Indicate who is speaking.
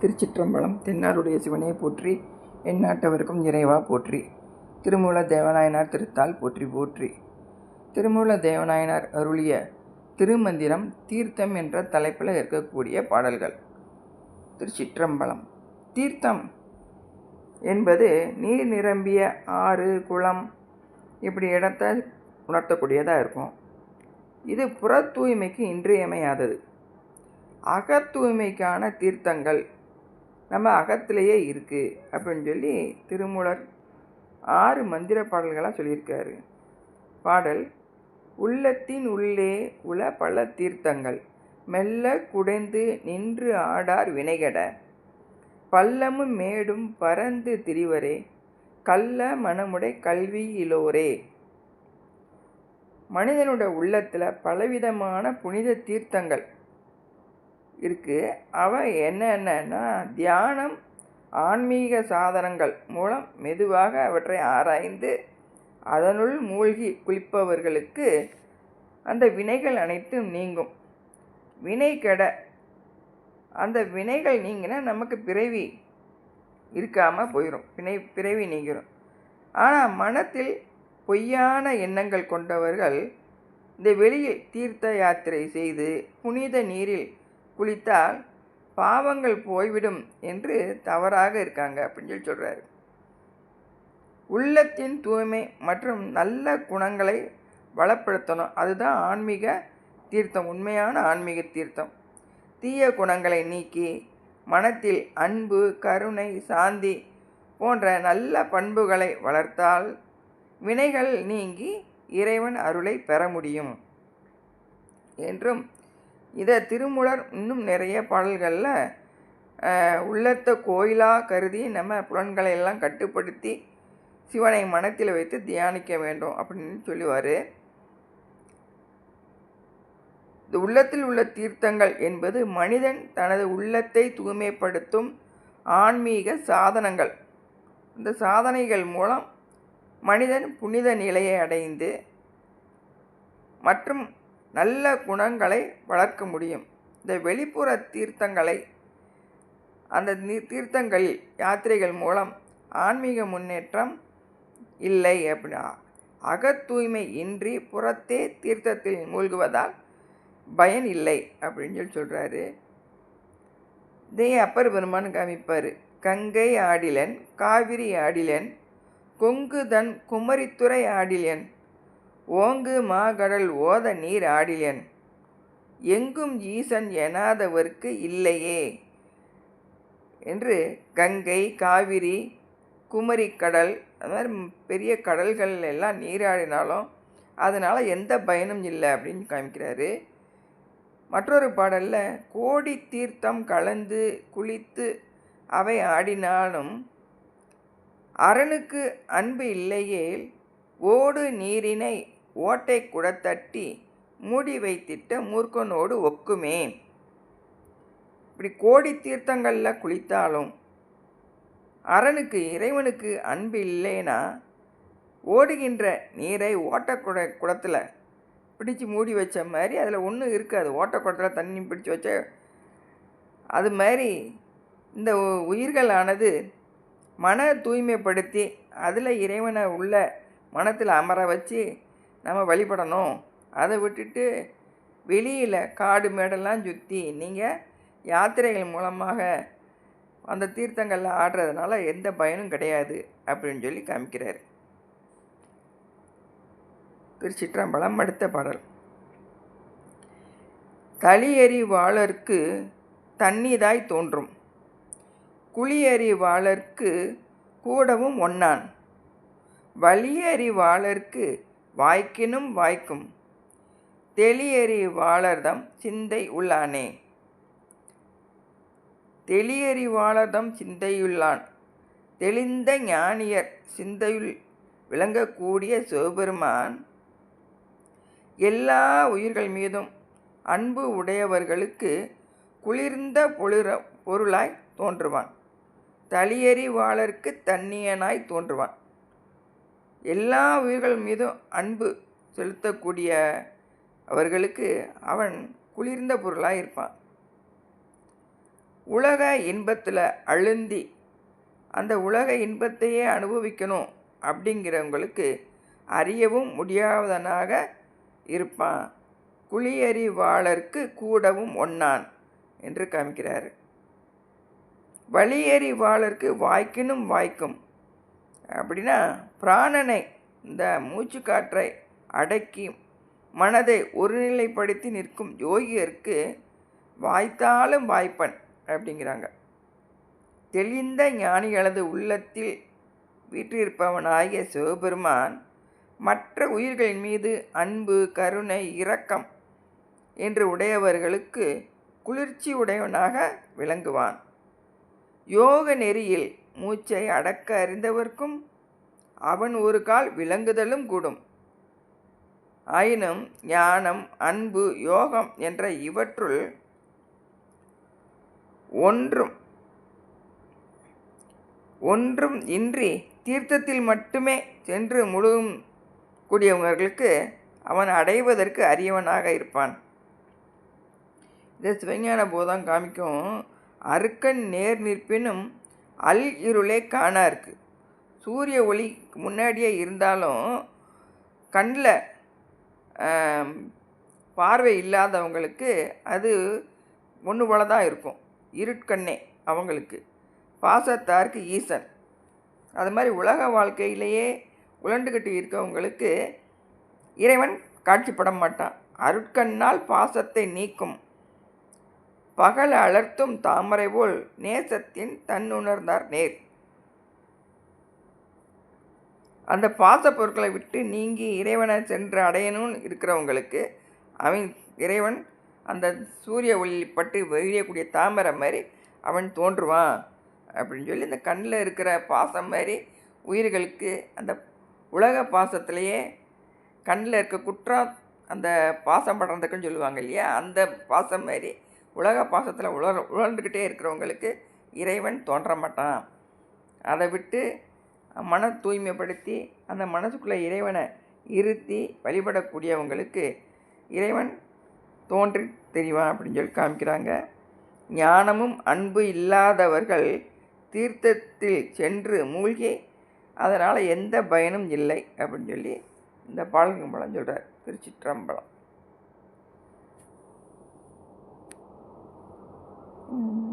Speaker 1: திருச்சிற்றம்பலம் தென்னாருடைய சிவனே போற்றி எந்நாட்டவருக்கும் நிறைவாக போற்றி திருமூல தேவநாயனார் திருத்தால் போற்றி போற்றி. திருமூல தேவநாயனார் அருளிய திருமந்திரம் தீர்த்தம் என்ற தலைப்பில் இருக்கக்கூடிய பாடல்கள். திருச்சிற்றம்பலம். தீர்த்தம் என்பது நீர் நிரம்பிய ஆறு குளம் இப்படி இடத்த உணர்த்தக்கூடியதாக இருக்கும். இது புற தூய்மைக்கு இன்றியமையாதது. அகத்தூய்மைக்கான தீர்த்தங்கள் நம்ம அகத்திலேயே இருக்குது அப்படின்னு சொல்லி திருமூலர் ஆறு மந்திர பாடல்களாக சொல்லியிருக்காரு. பாடல் உள்ளத்தின் உள்ளே உள பல தீர்த்தங்கள் மெல்ல குடைந்து நின்று ஆடார் வினைகட. பள்ளமும் மேடும் பறந்து திரிவரே கள்ள மனமுடை கல்வியிலோரே மனிதனோட உள்ளத்தில் பலவிதமான புனித தீர்த்தங்கள் இருக்குது அவ என்னென்னா தியானம் ஆன்மீக சாதனங்கள் மூலம் மெதுவாக அவற்றை ஆராய்ந்து அதனுள் மூழ்கி குளிப்பவர்களுக்கு அந்த வினைகள் அனைத்தும் நீங்கும். வினை கெட அந்த வினைகள் நீங்கினா நமக்கு பிறவி இருக்காமல் போயிடும் பிணை பிறவி நீங்கிடும் ஆனால் மனத்தில் பொய்யான எண்ணங்கள் கொண்டவர்கள் இந்த வெளியில் தீர்த்த யாத்திரை செய்து புனித நீரில் குளித்தால் பாவங்கள் போய்விடும் என்று தவறாக இருக்காங்க அப்படின்னு சொல்லி சொல்கிறாரு உள்ளத்தின் தூய்மை மற்றும் நல்ல குணங்களை வளப்படுத்தணும். அதுதான் ஆன்மீக தீர்த்தம் உண்மையான ஆன்மீக தீர்த்தம். தீய குணங்களை நீக்கி மனத்தில் அன்பு கருணை சாந்தி போன்ற நல்ல பண்புகளை வளர்த்தால் வினைகள் நீங்கி இறைவன் அருளை பெற முடியும் என்றும் இதை திருமுலர் இன்னும் நிறைய பாடல்களில் உள்ளத்தை கோயிலாக கருதி நம்ம புலன்களை எல்லாம் கட்டுப்படுத்தி சிவனை மனத்தில் வைத்து தியானிக்க வேண்டும் அப்படின்னு சொல்லுவார். இந்த உள்ளத்தில் உள்ள தீர்த்தங்கள் என்பது மனிதன் தனது உள்ளத்தை தூய்மைப்படுத்தும் ஆன்மீக சாதனங்கள். இந்த சாதனைகள் மூலம் மனிதன் புனித நிலையை அடைந்து மற்றும் நல்ல குணங்களை வளர்க்க முடியும். இந்த வெளிப்புற தீர்த்தங்களை அந்த தீர்த்தங்களில் யாத்திரைகள் மூலம் ஆன்மீக முன்னேற்றம் இல்லை அப்படின்னா அகத்தூய்மை இன்றி புறத்தே தீர்த்தத்தில் மூழ்குவதால் பயன் இல்லை அப்படின்னு சொல்லி சொல்கிறாரு இதே அப்பர் பெருமான் காமிப்பார். கங்கை ஆடிலன் காவிரி ஆடிலன் கொங்குதன் குமரித்துறை ஆடிலன் ஓங்கு மாகடல் ஓத நீர் ஆடியன் எங்கும் ஈசன் எனாதவர்க்கு இல்லையே. என்று கங்கை காவிரி கடல் அது மாதிரி பெரிய கடல்கள் எல்லாம் நீராடினாலும் அதனால் எந்த பயனும் இல்லை அப்படின்னு காமிக்கிறாரு. மற்றொரு பாடலில் கோடி தீர்த்தம் கலந்து குளித்து அவை ஆடினாலும் அரணுக்கு அன்பு இல்லையே ஓடு நீரினை ஓட்டை குடத்தட்டி மூடி வைத்திட்ட மூர்க்கனோடு ஒக்குமே. இப்படி கோடி தீர்த்தங்களில் குளித்தாலும் அரணுக்கு இறைவனுக்கு அன்பு இல்லைன்னா ஓடுகின்ற நீரை ஓட்டக்குட குடத்தில் பிடிச்சு மூடி வச்ச மாதிரி அதில் ஒன்றும் இருக்காது. ஓட்டக்குடத்தில் தண்ணி பிடிச்சி வச்ச அது மாதிரி இந்த உயிர்களானது மன தூய்மைப்படுத்தி அதில் இறைவனை உள்ள மனத்தில் அமர வச்சு நம்ம வழிபடணும். அதை விட்டுட்டு வெளியில் காடு மேடெல்லாம் சுற்றி நீங்கள் யாத்திரைகள் மூலமாக அந்த தீர்த்தங்களில் ஆடுறதுனால எந்த பயனும் கிடையாது அப்படின்னு சொல்லி காமிக்கிறார். திருச்சிற்றம்பலம் அடுத்த பாடல். தளியறி வாழற்கு தண்ணீதாய் தோன்றும். குளியறி வாழற்கு கூடவும் ஒன்னான் வலியறி வாழற்கு வாய்க்கினும் வாய்க்கும். தெளியறி வாழர்தம் சிந்தை உள்ளானே. தெளியறிவாளர்தம் சிந்தையுள்ளான். தெளிந்த ஞானியர் சிந்தையுள் விளங்கக்கூடிய சிவபெருமான் எல்லா உயிர்கள் மீதும் அன்பு உடையவர்களுக்கு குளிர்ந்த பொழுற பொருளாய் தோன்றுவான். தளியறிவாளருக்கு தண்ணியனாய் தோன்றுவான். எல்லா உயிர்கள் மீதும் அன்பு செலுத்தக்கூடிய அவர்களுக்கு அவன் குளிர்ந்த பொருளாக இருப்பான். உலக இன்பத்தில் அழுந்தி அந்த உலக இன்பத்தையே அனுபவிக்கணும் அப்படிங்கிறவங்களுக்கு அறியவும் முடியாதனாக இருப்பான். குளியறிவாளர்க்கு கூடவும் ஒன்னான் என்று காமிக்கிறார். வழியறிவாளருக்கு வாய்க்கினும் வாய்க்கும் அப்படின்னா பிராணனை இந்த மூச்சு காற்றை அடக்கி மனதை ஒருநிலைப்படுத்தி நிற்கும் யோகியருக்கு வாய்த்தாலும் வாய்ப்பன் அப்படிங்கிறாங்க. தெளிந்த ஞானிகளது உள்ளத்தில் வீற்றிருப்பவனாகிய சிவபெருமான் மற்ற உயிர்களின் மீது அன்பு கருணை இரக்கம் என்று உடையவர்களுக்கு குளிர்ச்சி உடையவனாக விளங்குவான். யோக நெறியில் மூச்சை அடக்க அறிந்தவர்க்கும் அவன் ஒரு கால் விளங்குதலும் கூடும். ஆயினும் ஞானம் அன்பு யோகம் என்ற இவற்றுள் ஒன்றும் ஒன்றும் இன்றி தீர்த்தத்தில் மட்டுமே சென்று முழுகும் கூடியவர்களுக்கு அவன் அடைவதற்கு அரியவனாக இருப்பான். இந்த சிவஞான போதம் காமிக்கும் அருக்கன் நேர் நிற்பினும் அல் இருளே காணா இருக்கு. சூரிய ஒளி முன்னாடியே இருந்தாலும் கண்ணில் பார்வை இல்லாதவங்களுக்கு அது ஒன்று போல தான் இருக்கும். இருட்கண்ணே அவங்களுக்கு. பாசத்தாருக்கு ஈசன். அது மாதிரி உலக வாழ்க்கையிலேயே உழண்டுக்கிட்டு இருக்கவங்களுக்கு இறைவன் காட்சிப்பட மாட்டான். அருட்கண்ணால் பாசத்தை நீக்கும். பகல் அலர்த்தும் தாமரை போல் நேசத்தின் தன்னுணர்ந்தார் நேர். அந்த பாச பொருட்களை விட்டு நீங்கி இறைவனை சென்று அடையணும்னு இருக்கிறவங்களுக்கு அவன் இறைவன் அந்த சூரிய ஒளி பட்டு வெளியக்கூடிய தாமரை மாதிரி அவன் தோன்றுவான் அப்படின்னு சொல்லி இந்த கண்ணில் இருக்கிற பாசம் மாதிரி உயிர்களுக்கு அந்த உலக பாசத்திலேயே கண்ணில் இருக்க குற்றம் அந்த பாசம் படுறதுக்குன்னு சொல்லுவாங்க இல்லையா? அந்த பாசம் மாதிரி உலக பாசத்தில் உலர் உழந்துக்கிட்டே இருக்கிறவங்களுக்கு இறைவன் தோன்ற மாட்டான். அதை விட்டு மன தூய்மைப்படுத்தி அந்த மனசுக்குள்ளே இறைவனை இருத்தி வழிபடக்கூடியவங்களுக்கு இறைவன் தோன்றி தெரிவான் அப்படின்னு சொல்லி காமிக்கிறாங்க. ஞானமும் அன்பு இல்லாதவர்கள் தீர்த்தத்தில் சென்று மூழ்கி அதனால் எந்த பயனும் இல்லை அப்படின்னு சொல்லி இந்த பாலகம்பழம் சொல்கிறார் திருச்சிற்றம்பலம். mm.